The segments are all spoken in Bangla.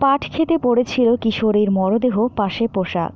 পাট খেতে পড়েছিল কিশোরীর মরদেহ পাশে পোশাক।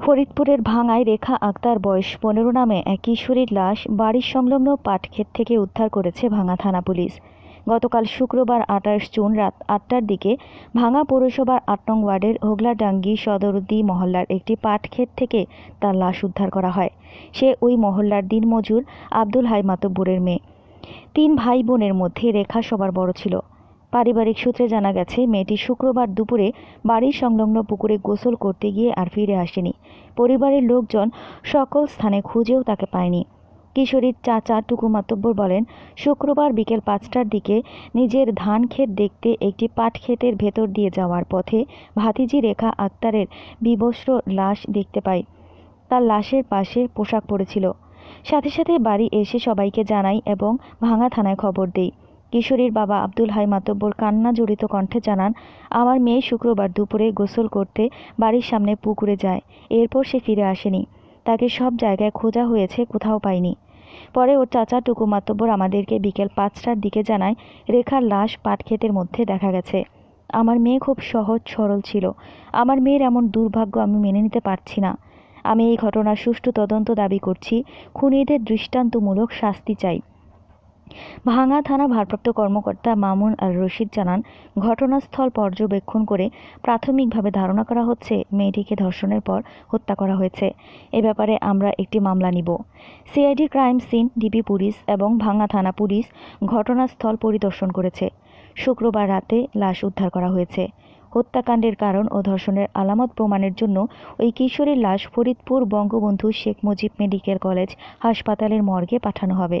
ফরিদপুরের ভাঙায় রেখা আক্তার বয়স পনেরো নামে এক কিশোরীর লাশ বাড়ির সংলগ্ন পাটক্ষেত থেকে উদ্ধার করেছে ভাঙা থানা পুলিশ। গতকাল শুক্রবার আঠাশ জুন রাত আটটার দিকে ভাঙা পৌরসভার আট নং ওয়ার্ডের হোগলাডাঙ্গি সদরুদ্দি মহল্লার একটি পাটক্ষেত থেকে তার লাশ উদ্ধার করা হয়। সে ওই মহল্লার দিনমজুর আব্দুল হাই মাতব্বরের মেয়ে। তিন ভাই বোনের মধ্যে রেখা সবার বড় ছিল। পারিবারিক সূত্রে জানা গেছে, মেয়েটি শুক্রবার দুপুরে বাড়ির সংলগ্ন পুকুরে গোসল করতে গিয়ে আর ফিরে আসেনি। পরিবারের লোকজন সকল স্থানে খুঁজেও তাকে পায়নি। কিশোরীর চাচা টুকু মাতব্বর বলেন, শুক্রবার বিকেল পাঁচটার দিকে নিজের ধান ক্ষেত দেখতে একটি পাট ক্ষেতের ভেতর দিয়ে যাওয়ার পথে ভাতিজি রেখা আক্তারের বিবস্ত্র লাশ দেখতে পাই তার লাশের পাশে পোশাক পরেছিল সাথে সাথে বাড়ি এসে সবাইকে জানাই এবং ভাঙা থানায় খবর দেই। কিশোরীর বাবা আব্দুল হাই মাতব্বর কান্না জড়িত কণ্ঠে জানান, আমার মেয়ে শুক্রবার দুপুরে গোসল করতে বাড়ির সামনে পুকুরে যায়। এরপর সে ফিরে আসেনি। তাকে সব জায়গায় খোঁজা হয়েছে, কোথাও পায়নি পরে ওর চাচা টুকু মাতব্বর আমাদেরকে বিকেল পাঁচটার দিকে জানায়, রেখার লাশ পাটক্ষেতের মধ্যে দেখা গেছে। আমার মেয়ে খুব সহজ সরল ছিল। আমার মেয়ের এমন দুর্ভাগ্য আমি মেনে নিতে পারছি না। আমি এই ঘটনার সুষ্ঠু তদন্ত দাবি করছি। খুনিদের দৃষ্টান্তমূলক শাস্তি চাই। ভাঙা থানা ভারপ্রাপ্ত কর্মকর্তা মামুন আল রশিদ জানান, ঘটনাস্থল পর্যবেক্ষণ করে প্রাথমিকভাবে ধারণা করা হচ্ছে মেয়েটিকে ধর্ষণের পর হত্যা করা হয়েছে। এ ব্যাপারে আমরা একটি মামলা নিব। CID crime scene, DB police এবং ভাঙা থানা পুলিশ ঘটনাস্থল পরিদর্শন করেছে। শুক্রবার রাতে লাশ উদ্ধার করা হয়েছে। হত্যাকাণ্ডের কারণ ও ধর্ষণের আলামত প্রমাণের জন্য ওই কিশোরীর লাশ ফরিদপুর বঙ্গবন্ধু শেখ মুজিব মেডিকেল কলেজ হাসপাতালের মর্গে পাঠানো হবে।